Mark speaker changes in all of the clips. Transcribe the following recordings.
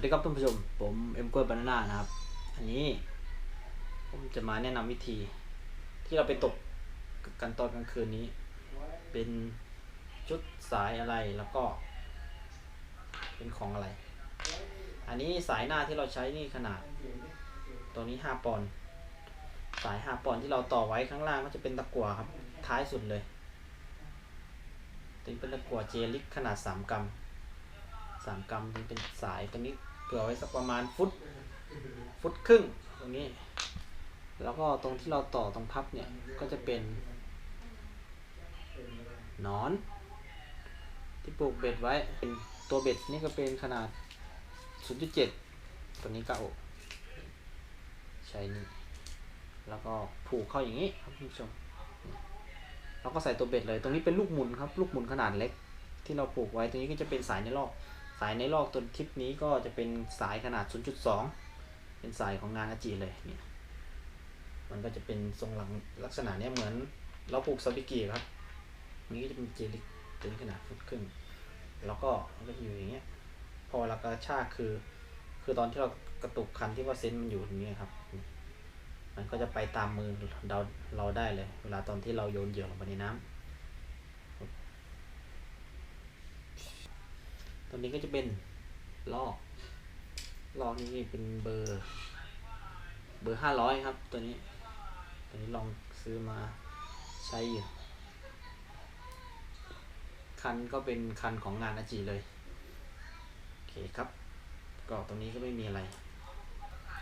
Speaker 1: สวัสดีครับท่านผู้ชม ผมเอ็มกล้วยบานาน่านะครับ อันนี้ ผมจะมาแนะนำวิธี ที่เราไปตกกันตอนกลางคืนนี้ เป็นชุดสายอะไรแล้วก็ เป็นของอะไร อันนี้สายหน้าที่เราใช้นี่ขนาด ตัวนี้ห้าปอนด์สายห้าปอนด์ที่เราต่อไว้ข้างล่างก็จะเป็นตะกั่วครับ ท้ายสุดเลยตัวนี้เป็นตะกั่วเจลิกขนาดสามกรัมสามกรัมนี่เป็นสายตัวนี้ ผื่อไว้สักประมาณฟุตฟุตครึ่งตรงนี้ แล้วก็ตรงที่เราต่อตรงพับเนี่ยก็จะเป็นนอน ที่ปลูกเบ็ดไว้เป็นตัวเบ็ดนี่ก็เป็นขนาด 0.7 ตัวนี้ก็โอกใช้นี่แล้วก็ผูกเข้าอย่างนี้ครับคุณผู้ชมแล้วก็ใส่ตัวเบ็ดเลย ตรงนี้เป็นลูกหมุนครับ ลูกหมุนขนาดเล็ก ที่เราปลูกไว้ตรงนี้ก็จะเป็นสายในลอก สายในลอกตัวทิปนี้ก็จะเป็นสายขนาด 0.2 เป็นสายของงานอาจีเลยเนี่ยมันก็จะเป็นทรงหลังลักษณะเนี้ยเหมือนเราปลูกซาบิกิครับนี้ก็จะเป็นเจลิกตัวนี้ขนาดฟุตครึ่งแล้วก็มันก็จะอยู่อย่างเงี้ยพอเรากระชากคือ คือตอนที่เรากระตุกคันที่ว่าเซนต์มันอยู่ตรงนี้ครับมันก็จะไปตามมือเราเราได้เลย เวลาตอนที่เราโยนเหยื่อลงไปในน้ำ ตัวนี้ก็จะเป็นลอกลอกนี่เป็นเบอร์ เบอร์ห้าร้อยครับ ตัวนี้ ตัวนี้ลองซื้อมาใช้อยู่คันก็เป็นคันของงานอาจีเลย โอเคครับก็ตรงนี้ก็ไม่มีอะไร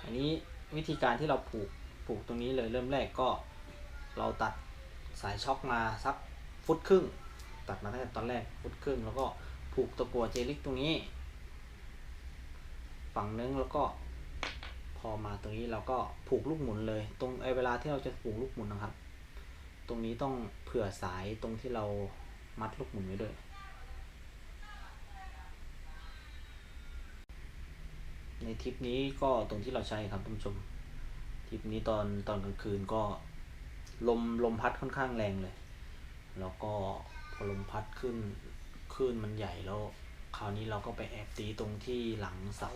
Speaker 1: อันนี้วิธีการที่เราผูกผูกตรงนี้เลยเริ่มแรกก็เราตัดสายช็อคมาสักฟุตครึ่ง ตัดมาตั้งแต่ตอนแรกฟุตครึ่งแล้วก็ ผูกตะกัวเจลิกตรงนี้ ฝั่งนึงแล้วก็พอมาตรงนี้เราก็ผูกลูกหมุนเลย ตรงไอเวลาที่เราจะผูกลูกหมุนนะครับ ตรงนี้ต้องเผื่อสายตรงที่เรามัดลูกหมุนไว้ด้วยในทริปนี้ก็ตรงที่เราใช้ครับท่านผู้ชมทริปนี้ตอนตอนกลางคืนก็ลมลมพัดค่อนข้างแรงเลย แล้วก็พอลมพัดขึ้น คลื่นมันใหญ่แล้ว คราวนี้เราก็ไปแอบตีตรงที่หลังเสา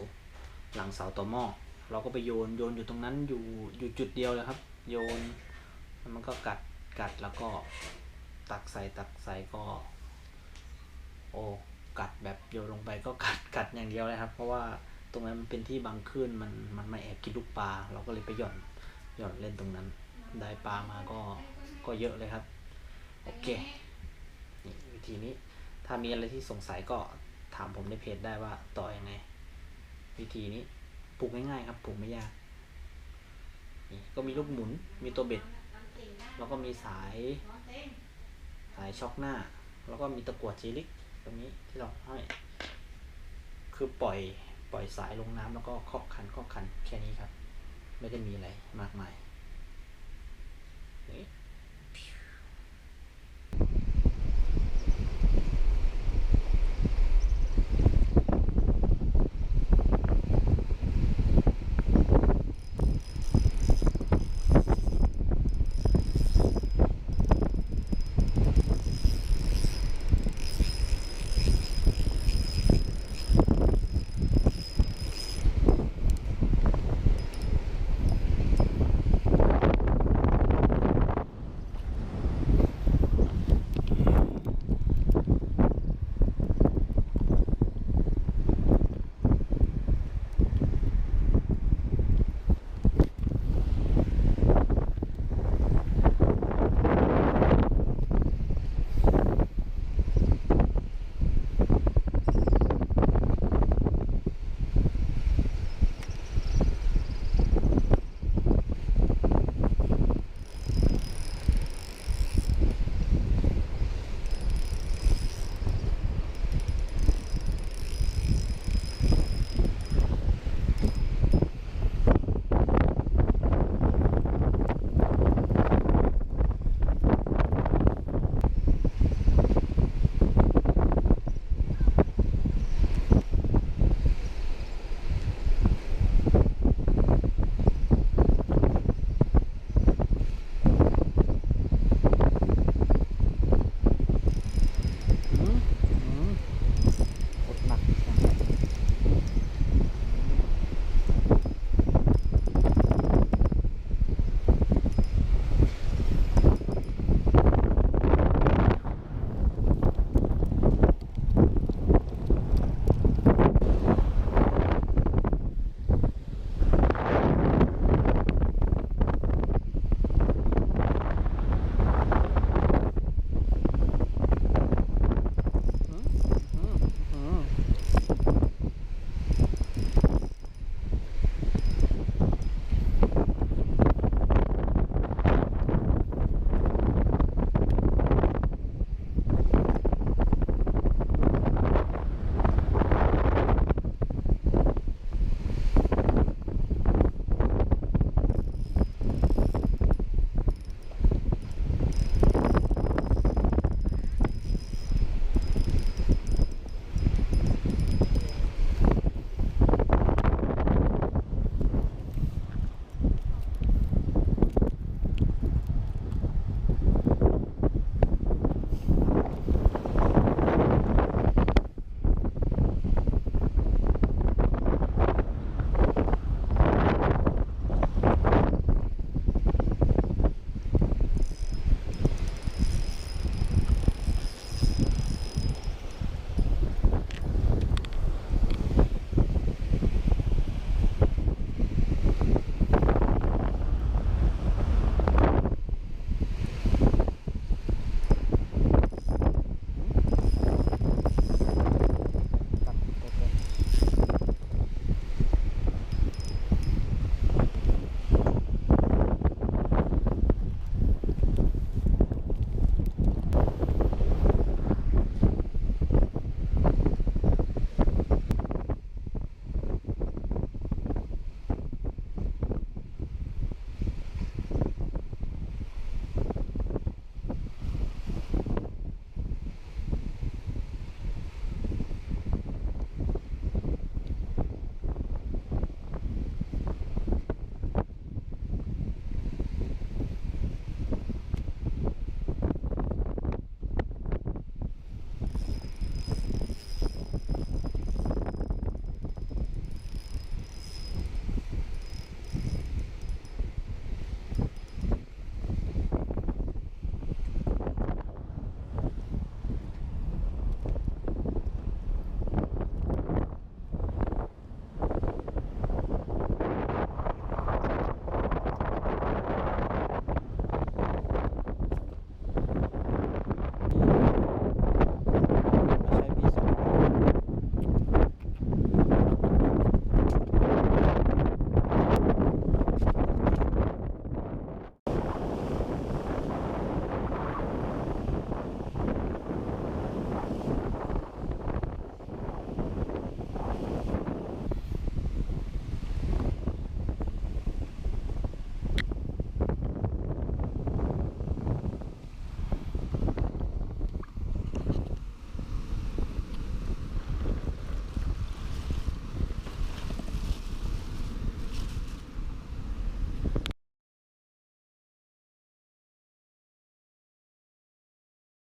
Speaker 1: หลังเสาต่อหม้อเราก็ไปโยนโยนอยู่ตรงนั้นอยู่อยู่จุดเดียวเลยครับ โยนมันก็กัดกัดแล้วก็ตักใส่ตักใส่ก็ โอ้กัดแบบโยนลงไปก็กัดกัดอย่างเดียวเลยครับ เพราะว่าตรงนั้นมันเป็นที่บางคลื่นมันมันมาแอบกินลูกปลาเราก็เลยไปหย่อนหย่อนเล่นตรงนั้น ได้ปลามาก็ก็เยอะเลยครับ โอเคนี่วิธีนี้ ถ้ามีอะไรที่สงสัยก็ถามผมในเพจได้ว่าต่ออยังไง วิธีนี้ปลูกง่ายๆครับปลูกไม่ยากนี่ก็มีลูกหมุนมีตัวเบ็ด แล้วก็มีสาย สายช็อคหน้า แล้วก็มีตะกั่วเจลิกตรงนี้ที่เราให้คือปล่อยปล่อยสายลงน้ำแล้วก็เคาะคันเคาะคันแค่นี้ครับ ไม่ได้มีอะไรมากมาย